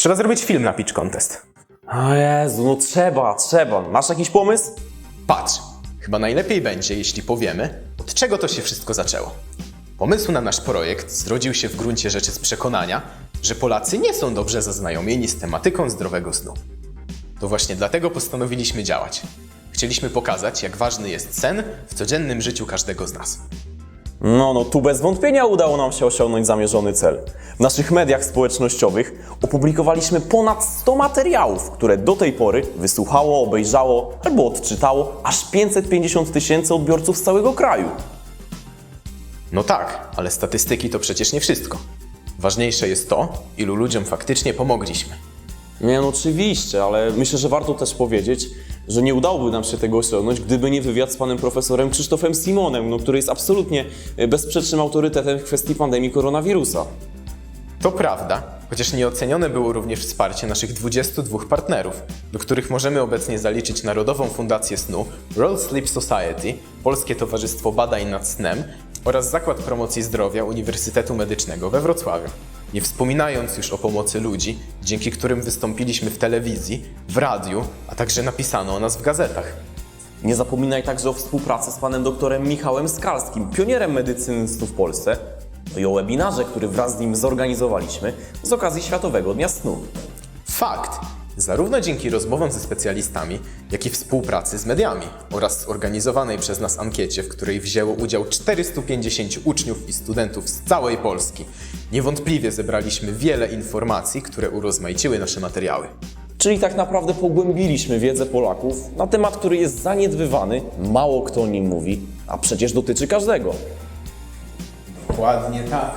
Trzeba zrobić film na Pitch Contest. O Jezu, no trzeba, trzeba. Masz jakiś pomysł? Patrz, chyba najlepiej będzie, jeśli powiemy, od czego to się wszystko zaczęło. Pomysł na nasz projekt zrodził się w gruncie rzeczy z przekonania, że Polacy nie są dobrze zaznajomieni z tematyką zdrowego snu. To właśnie dlatego postanowiliśmy działać. Chcieliśmy pokazać, jak ważny jest sen w codziennym życiu każdego z nas. No, no, tu bez wątpienia udało nam się osiągnąć zamierzony cel. W naszych mediach społecznościowych opublikowaliśmy ponad 100 materiałów, które do tej pory wysłuchało, obejrzało albo odczytało aż 550 tysięcy odbiorców z całego kraju. No tak, ale statystyki to przecież nie wszystko. Ważniejsze jest to, ilu ludziom faktycznie pomogliśmy. Nie, no oczywiście, ale myślę, że warto też powiedzieć, że nie udałoby nam się tego osiągnąć, gdyby nie wywiad z panem profesorem Krzysztofem Simonem, no, który jest absolutnie e, bezsprzecznym autorytetem w kwestii pandemii koronawirusa. To prawda, chociaż nieocenione było również wsparcie naszych 22 partnerów, do których możemy obecnie zaliczyć Narodową Fundację Snu, World Sleep Society, Polskie Towarzystwo Badań nad Snem oraz Zakład Promocji Zdrowia Uniwersytetu Medycznego we Wrocławiu. Nie wspominając już o pomocy ludzi, dzięki którym wystąpiliśmy w telewizji, w radiu, a także napisano o nas w gazetach. Nie zapominaj także o współpracy z panem doktorem Michałem Skalskim, pionierem medycyny snu w Polsce, no i o webinarze, który wraz z nim zorganizowaliśmy z okazji Światowego Dnia Snu. Fakt! Zarówno dzięki rozmowom ze specjalistami, jak i współpracy z mediami oraz zorganizowanej przez nas ankiecie, w której wzięło udział 450 uczniów i studentów z całej Polski, niewątpliwie zebraliśmy wiele informacji, które urozmaiciły nasze materiały. Czyli tak naprawdę pogłębiliśmy wiedzę Polaków na temat, który jest zaniedbywany, mało kto o nim mówi, a przecież dotyczy każdego. Dokładnie tak.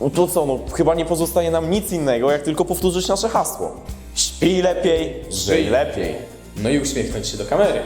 No to co, no chyba nie pozostaje nam nic innego, jak tylko powtórzyć nasze hasło. Śpij lepiej, żyj lepiej. No i uśmiechnąć się do kamery.